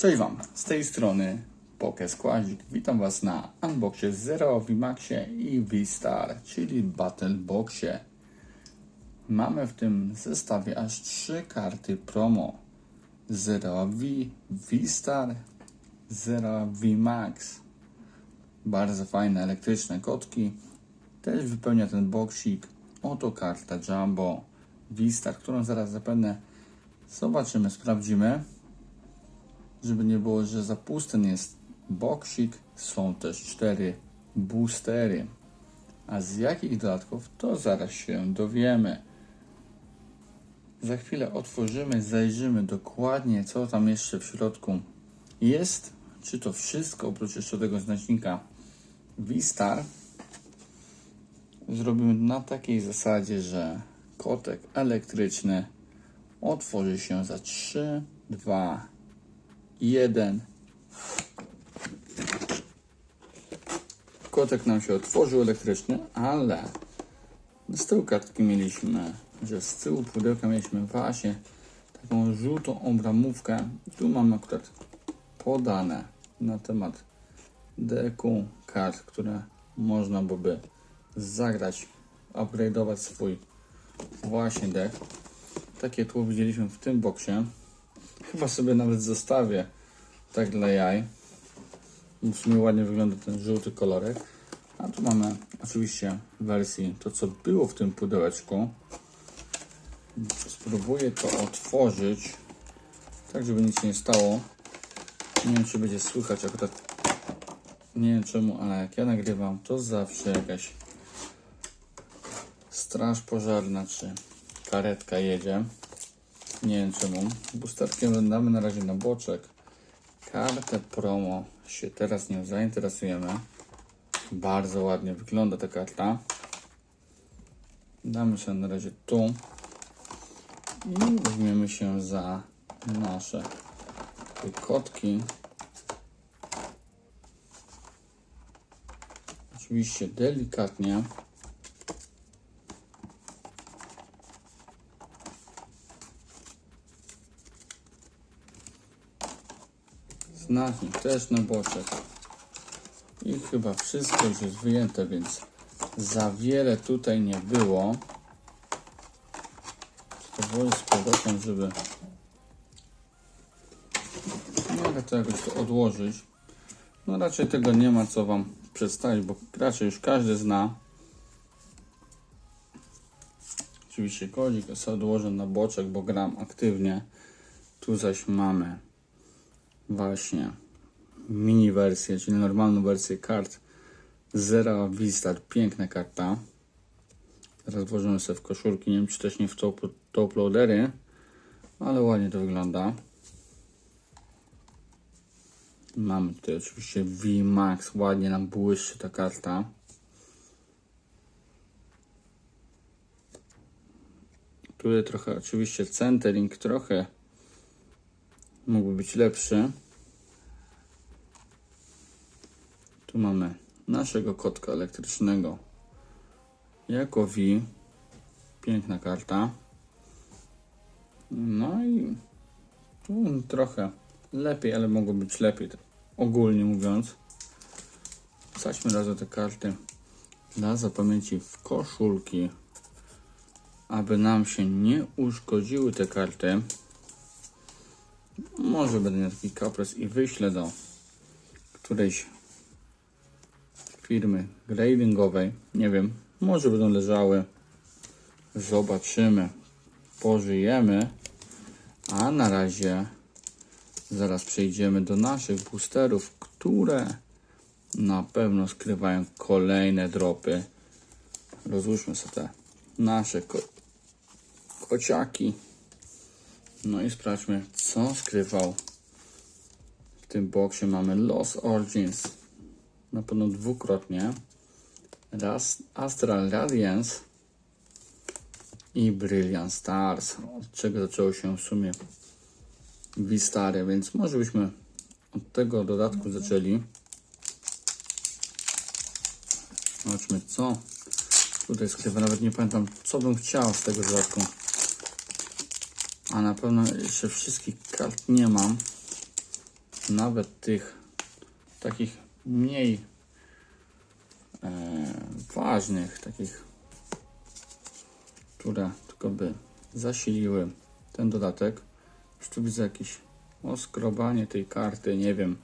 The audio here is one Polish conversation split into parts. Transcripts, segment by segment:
Cześć Wam, z tej strony Poke Składzik. Witam Was na unboxie Zero, VMAXie i V-Star, czyli Battle Boxie. Mamy w tym zestawie aż trzy karty promo. Zero V, V-Star, Zero V-Max. Bardzo fajne elektryczne kotki. Też wypełnia ten boksik. Oto karta Jumbo V-Star, którą zaraz zapewne zobaczymy, sprawdzimy żeby nie było, że za pusty jest boksik, są też cztery boostery. A z jakich dodatków, to zaraz się dowiemy. Za chwilę otworzymy, zajrzymy dokładnie, co tam jeszcze w środku jest. Czy to wszystko, oprócz jeszcze tego znacznika V-Star. Zrobimy na takiej zasadzie, że kotek elektryczny otworzy się za 3, 2, jeden. Kotek nam się otworzył elektryczny, ale z tyłu kartki mieliśmy, że z tyłu pudełka mieliśmy właśnie taką żółtą obramówkę. Tu mamy akurat podane na temat deku kart, które można byłoby zagrać, upgrade'ować swój właśnie deck. Takie tło widzieliśmy w tym boksie. Chyba sobie nawet zostawię tak dla jaj. W sumie ładnie wygląda ten żółty kolorek. A tu mamy oczywiście w wersji to, co było w tym pudełeczku. Spróbuję to otworzyć, tak żeby nic nie stało. Nie wiem, czy będzie słychać akurat. Nie wiem czemu, ale jak ja nagrywam, to zawsze jakaś straż pożarna czy karetka jedzie. Nie wiem czemu. Boosterkiem damy na razie na boczek. Kartę promo się teraz nią zainteresujemy. Bardzo ładnie wygląda ta karta. Damy się na razie tu. I weźmiemy się za nasze kotki. Oczywiście delikatnie. Znacznik też na boczek. I chyba wszystko już jest wyjęte, więc za wiele tutaj nie było. Spróbuję z powrotem, żeby mogę to jakoś to odłożyć. No raczej tego nie ma co Wam przedstawić, bo raczej już każdy zna. Oczywiście kodzik sobie odłożę na boczek, bo gram aktywnie. Tu zaś mamy właśnie mini wersję, czyli normalną wersję kart Zera Vistar. Piękna karta. Teraz włożymy sobie w koszulki. Nie wiem, czy też nie w top, top loadery, ale ładnie to wygląda. Mamy tutaj oczywiście VMAX. Ładnie nam błyszczy ta karta. Tutaj trochę oczywiście centering trochę mógłby być lepszy. Tu mamy naszego kotka elektrycznego jako V. Piękna karta. No i tu trochę lepiej, ale mogło być lepiej, tak ogólnie mówiąc. Wsadźmy razem te karty dla zapamięci w koszulki, aby nam się nie uszkodziły te karty. Może będę miał taki kaprys i wyślę do którejś firmy gradingowej. Nie wiem, może będą leżały. Zobaczymy. Pożyjemy. A na razie zaraz przejdziemy do naszych boosterów, które na pewno skrywają kolejne dropy. Rozłóżmy sobie te nasze ko kociaki. No i sprawdźmy, co skrywał w tym boksie. Mamy Lost Origins na pewno dwukrotnie. Raz Astral Radiance i Brilliant Stars, od czego zaczęło się w sumie Vistary, więc może byśmy od tego dodatku zaczęli. Zobaczmy co tutaj skrywa. Nawet nie pamiętam co bym chciał z tego dodatku. A na pewno jeszcze wszystkich kart nie mam. nawet tych takich mniej e, ważnych, takich, które tylko by zasiliły ten dodatek. Już tu widzę jakieś oskrobanie tej karty, nie wiem,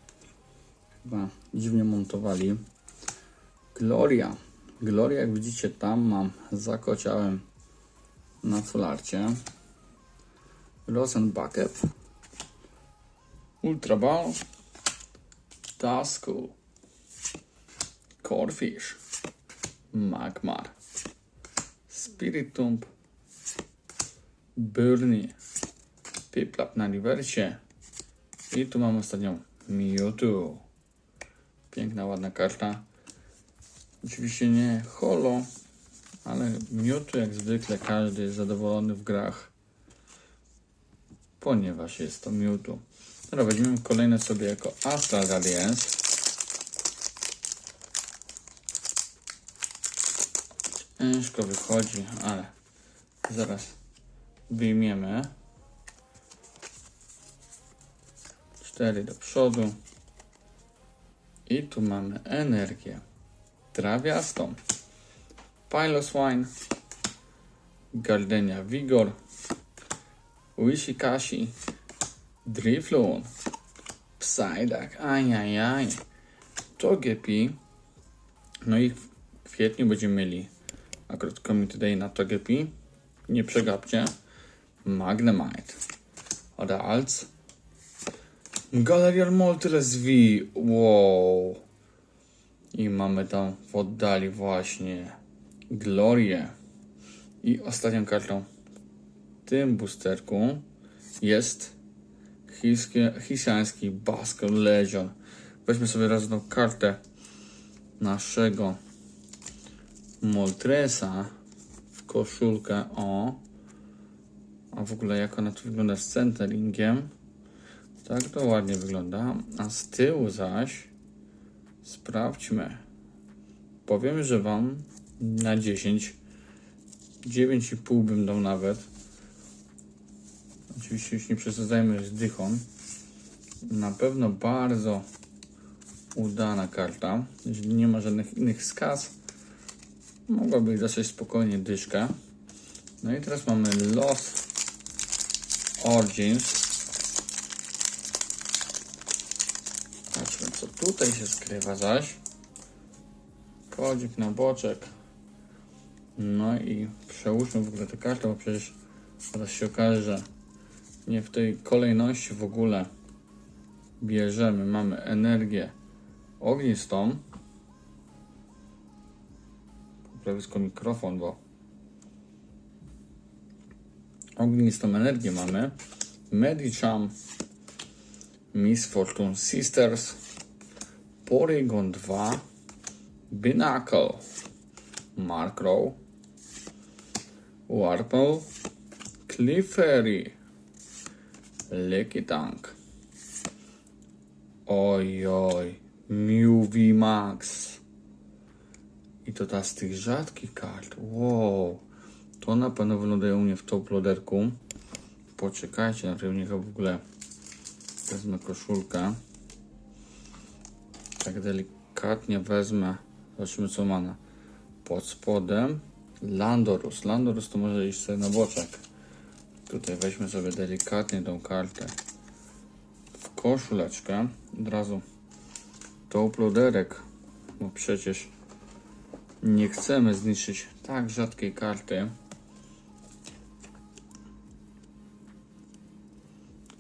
chyba dziwnie montowali. Gloria. Gloria, jak widzicie, tam mam zakociałem na fularcie. Rosenbucket. Ultra Ball. Tasku. Corfish. Magmar. Spiritomb. Burnie. Piplap na rewersie. I tu mamy ostatnią Mewtwo. Piękna, ładna karta. Oczywiście nie holo, ale Mewtwo jak zwykle każdy jest zadowolony w grach. Ponieważ jest to Mewtwo. Teraz weźmiemy kolejne sobie jako Astral Radiance. Ciężko wychodzi, ale zaraz wyjmiemy. Cztery do przodu. I tu mamy energię trawiastą. Piloswine, Gardenia Vigor, Wishikashi, Drifloon, Psyduck, ajajaj, Togepi. No i w kwietniu będziemy mieli akurat Community Day na Togepi. Nie przegapcie. Magnemite. Ralts. Galerial Moltres V. Wow. I mamy tam w oddali właśnie Glorię. I ostatnią kartą tym boosterku jest hiszpański Basket Legion. Weźmy sobie raz tą kartę naszego Moltresa w koszulkę o. A w ogóle jak ona tu wygląda z centeringiem. Tak to ładnie wygląda. A z tyłu zaś sprawdźmy. Powiem, że wam na 10 9,5 bym dał nawet. Oczywiście już nie przesadzajmy z dychą. Na pewno bardzo udana karta. Nie ma żadnych innych skaz, mogłaby dosyć spokojnie dyszkę. No i teraz mamy Lost Origins. Patrzmy, co tutaj się skrywa zaś. Kodzik na boczek. No i przełóżmy w ogóle tę kartę, bo przecież teraz się okaże, że nie w tej kolejności w ogóle bierzemy. Mamy energię ognistą. Poprawisko mikrofon, bo ognistą energię mamy. Medicham, Miss Fortune Sisters, Porygon 2, Binacle, Markrow, Warple, Clefairy, Lecky Tank. Oj, oj, Mew Max. I to ta z tych rzadkich kart. Wow. To na pewno wyglądają u mnie w top loaderku. Poczekajcie, najpierw niech w ogóle wezmę koszulkę. Tak delikatnie wezmę. Zobaczymy co ma na pod spodem. Landorus. Landorus to może iść sobie na boczek. Tutaj weźmy sobie delikatnie tą kartę w koszuleczkę. Od razu to uploaderek, bo przecież nie chcemy zniszczyć tak rzadkiej karty.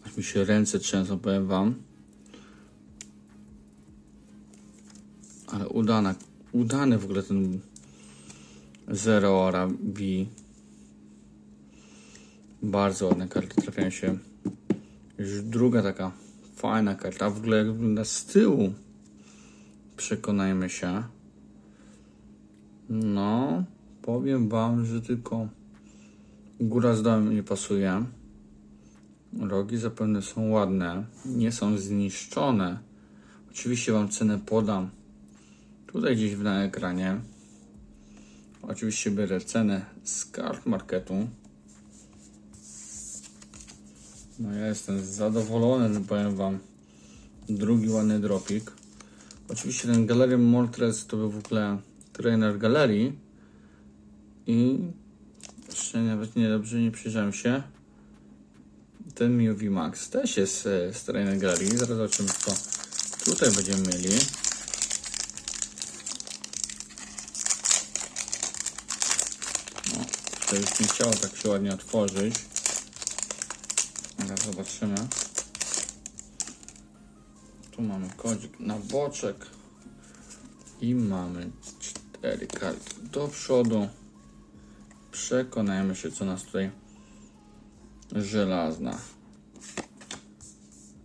Aż mi się ręce trzęsą, powiem wam. Ale udana, udany w ogóle ten Zero Ora B. Bardzo ładne karty trafiają się. Już druga taka fajna karta. W ogóle jak wygląda z tyłu. Przekonajmy się. No, powiem wam, że tylko góra z dołem nie pasuje. Rogi zapewne są ładne, nie są zniszczone. Oczywiście wam cenę podam tutaj gdzieś na ekranie. Oczywiście biorę cenę z kart marketu. No ja jestem zadowolony, powiem wam. Drugi ładny dropik. Oczywiście ten Galerium Moltres to był w ogóle trener galerii. I jeszcze nawet niedobrze nie przyjrzałem się. Ten Miu V Max też jest e, z trener galerii. Zaraz zobaczymy co tutaj będziemy mieli. No, to już nie chciało tak się ładnie otworzyć. Teraz zobaczymy. Tu mamy kodzik na boczek. I mamy cztery karty do przodu. Przekonajmy się, co nas tutaj żelazna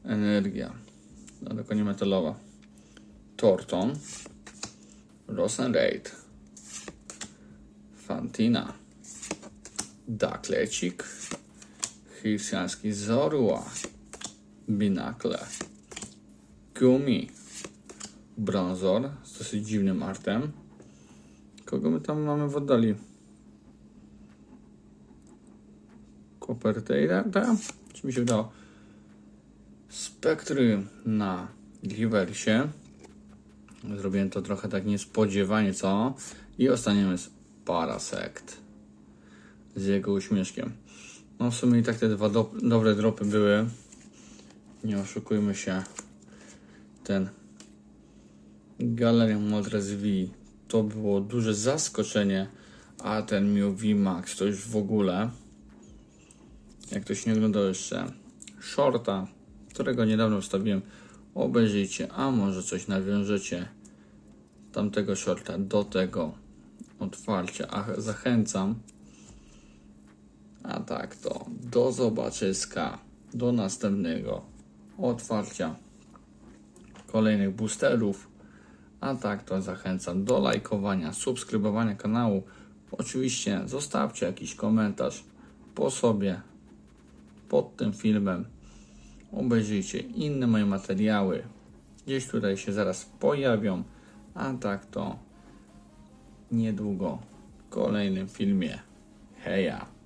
energia, daleko nie metalowa. Torton, Rosenraid, Fantina, Daklecik, Hirsjański Zorua, Binakle, Gumi, Bronzor z dosyć dziwnym artem. Kogo my tam mamy w oddali? Coppertaila? Czy mi się udało? Spektry na Giversie. Zrobiłem to trochę tak niespodziewanie, co? I ostatnim jest Parasect z jego uśmieszkiem. No w sumie i tak te dwa do, dobre dropy były. Nie oszukujmy się. Ten Galeria Moltres V to było duże zaskoczenie, a ten Miu V Max to już w ogóle. Jak ktoś nie oglądał jeszcze shorta, którego niedawno wstawiłem, obejrzyjcie, a może coś nawiążecie tamtego shorta do tego otwarcia. A zachęcam. A tak to do zobaczyska, do następnego otwarcia kolejnych boosterów. A tak to zachęcam do lajkowania, subskrybowania kanału. Oczywiście zostawcie jakiś komentarz po sobie pod tym filmem. Obejrzyjcie inne moje materiały. Gdzieś tutaj się zaraz pojawią. A tak to niedługo w kolejnym filmie. Heja!